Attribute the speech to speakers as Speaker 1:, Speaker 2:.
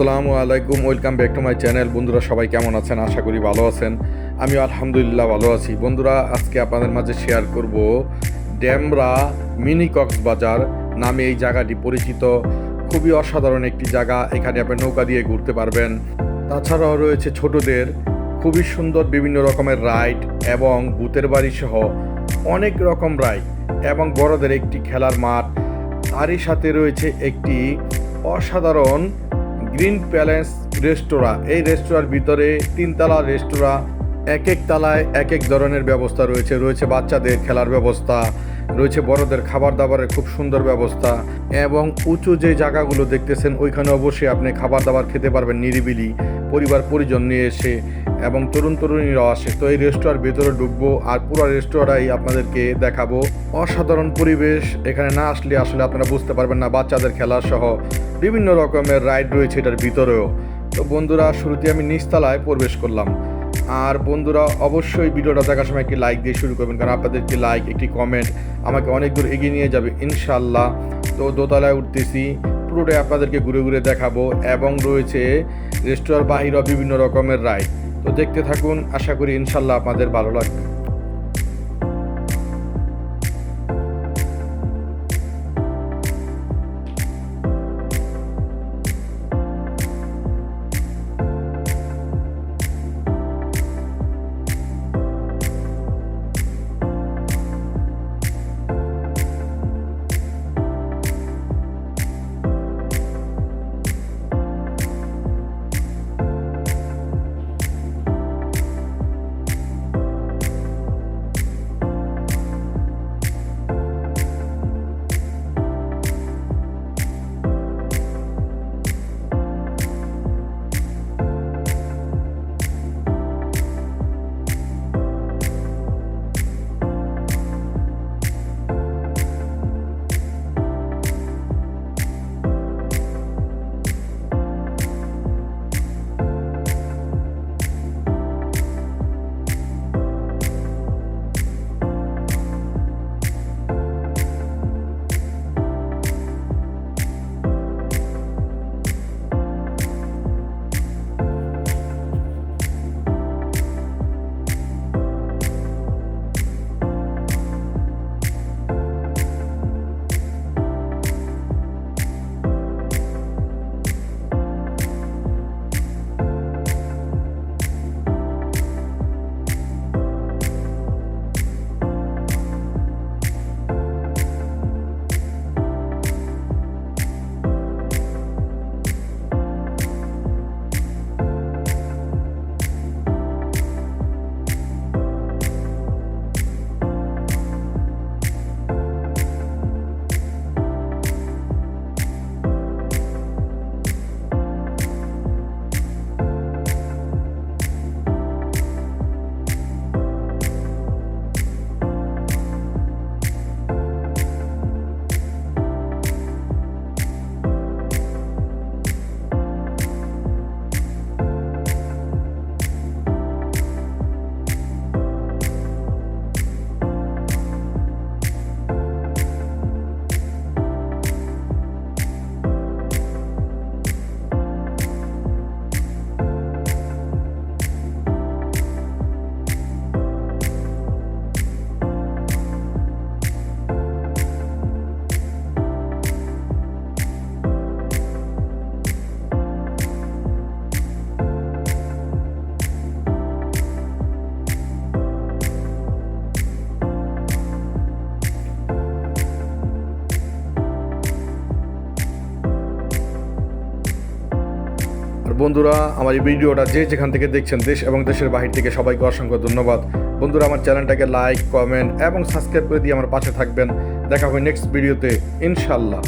Speaker 1: আসসালামু আলাইকুম, welcome back to my channel. বন্ধুরা, সবাই কেমন আছেন? আশা করি ভালো আছেন। আমি আলহামদুলিল্লাহ ভালো আছি। বন্ধুরা, আজকে আপনাদের মাঝে শেয়ার করব ড্যামরা মিনি কক্সবাজার নামে এই জায়গাটি পরিচিত। খুবই অসাধারণ একটি জায়গা। এখানে আপনি নৌকা দিয়ে ঘুরতে পারবেন। তাছাড়াও রয়েছে ছোটদের। খুবই সুন্দর বিভিন্ন রকমের রাইড এবং ভূতের বাড়ি সহ অনেক রকম রাইড এবং বড়দের একটি খেলার মাঠ। তারই সাথে রয়েছে একটি অসাধারণ গ্রিন প্যালেস রেস্তোরাঁ। এই রেস্তোরাঁর ভিতরে তিনতলা রেস্তোরাঁ এক এক তালায় এক এক ধরনের ব্যবস্থা রয়েছে। রয়েছে বাচ্চাদের খেলার ব্যবস্থা, রয়েছে বড়দের খাবার দাবারের খুব সুন্দর ব্যবস্থা এবং উঁচু যে জায়গাগুলো দেখতেছেন, ওইখানে অবশ্যই আপনি খাবার দাবার খেতে পারবেন নিরিবিলি। পরিবার পরিজন নিয়ে এসে এবং তরুণ তরুণীরাও আসে। তো এই রেস্তোরাঁর ভেতরে ঢুকবো আর পুরো রেস্তোরাঁই আপনাদেরকে দেখাবো। অসাধারণ পরিবেশ, এখানে না আসলে আসলে আপনারা বুঝতে পারবেন না, বাচ্চাদের খেলা সহ বিভিন্ন রকমের রাইড রয়েছে এটার ভিতরেও। তো বন্ধুরা, শুরুতে আমি নিচতলায় প্রবেশ করলাম। আর বন্ধুরা, অবশ্যই ভিডিওটা দেখার সময় একটি লাইক দিয়ে শুরু করবেন, কারণ আপনাদের একটি লাইক একটি কমেন্ট আমাকে অনেক দূর এগিয়ে নিয়ে যাবে ইনশাল্লাহ তো দোতলায় উঠতেছি, পুরোটাই আপনাদেরকে ঘুরে ঘুরে দেখাবো এবং রয়েছে রেস্তোরাঁর বাহিরেও বিভিন্ন রকমের রাইড। তো দেখতে থাকুন আশা করি ইনশাল্লাহ আপনাদের ভালো লাগবে। বন্ধুরা, আমার এই ভিডিওটা যে যেখান থেকে দেখছেন দেশ এবং দেশের বাহির থেকে সবাইকে অসংখ্য ধন্যবাদ। বন্ধুরা, আমার চ্যানেলটাকে লাইক কমেন্ট এবং সাবস্ক্রাইব করে দিয়ে আমার পাশে থাকবেন। দেখা হবে নেক্সট ভিডিওতে ইনশাল্লাহ